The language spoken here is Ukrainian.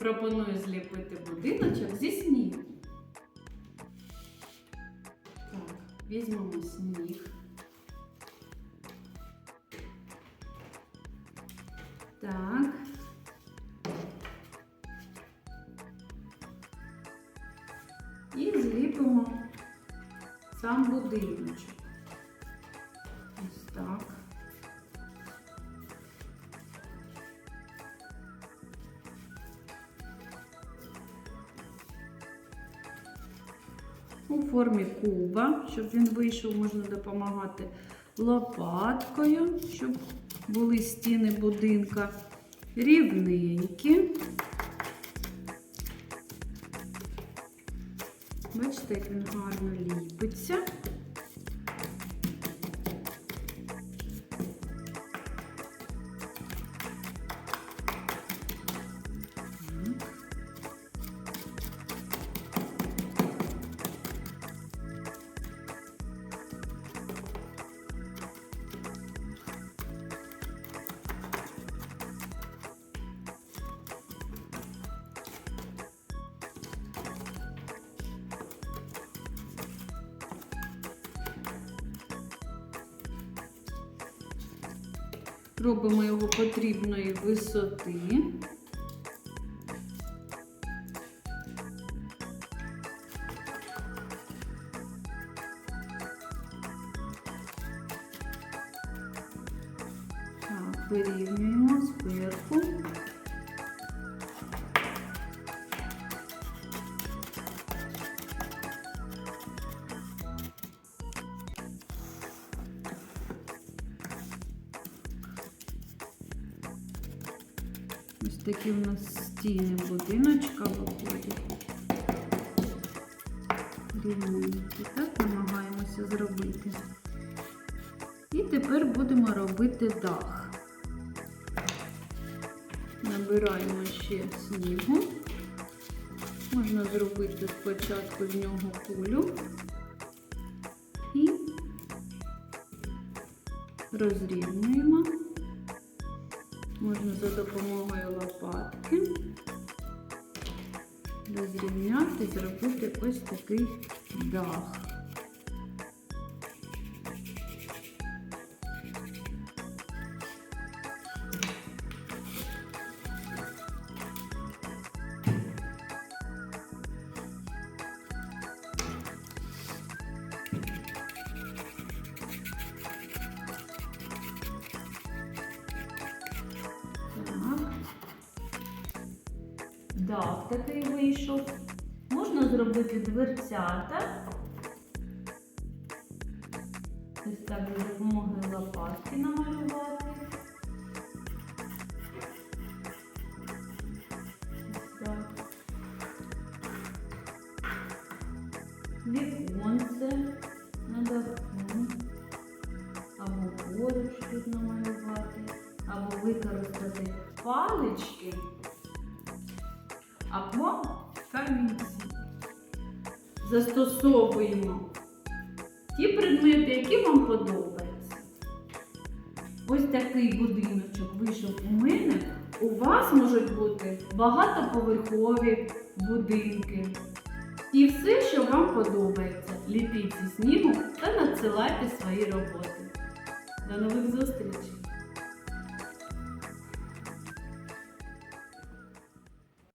Пропоную зліпити будиночок зі снігу. Так, візьмемо сніг. Так. І зліпимо сам будиночок. Ось так. У формі куба, щоб він вийшов, можна допомагати лопаткою, щоб були стіни будинка рівненькі. Бачите, як він гарно ліпиться. Робимо його потрібної висоти. Так, вирівнюємо зверху. Ось такі у нас стіни будиночка виходять. Рівненькі, так намагаємося зробити. І тепер будемо робити дах. Набираємо ще снігу. Можна зробити спочатку з нього кулю і розрівнюємо. Можна за допомогою лопатки розрівняти, зробити ось такий дах. Дах такий вийшов. Можна зробити дверцята. Ось так за допомогою лопатки намалювати. Ось так. Віконце на даху. Або поруч тут намалювати, або використати палички, або камінці. Застосовуємо ті предмети, які вам подобаються. Ось такий будиночок вийшов у мене. У вас можуть бути багатоповерхові будинки. І все, що вам подобається. Ліпіть зі снігу та надсилайте свої роботи. До нових зустрічей!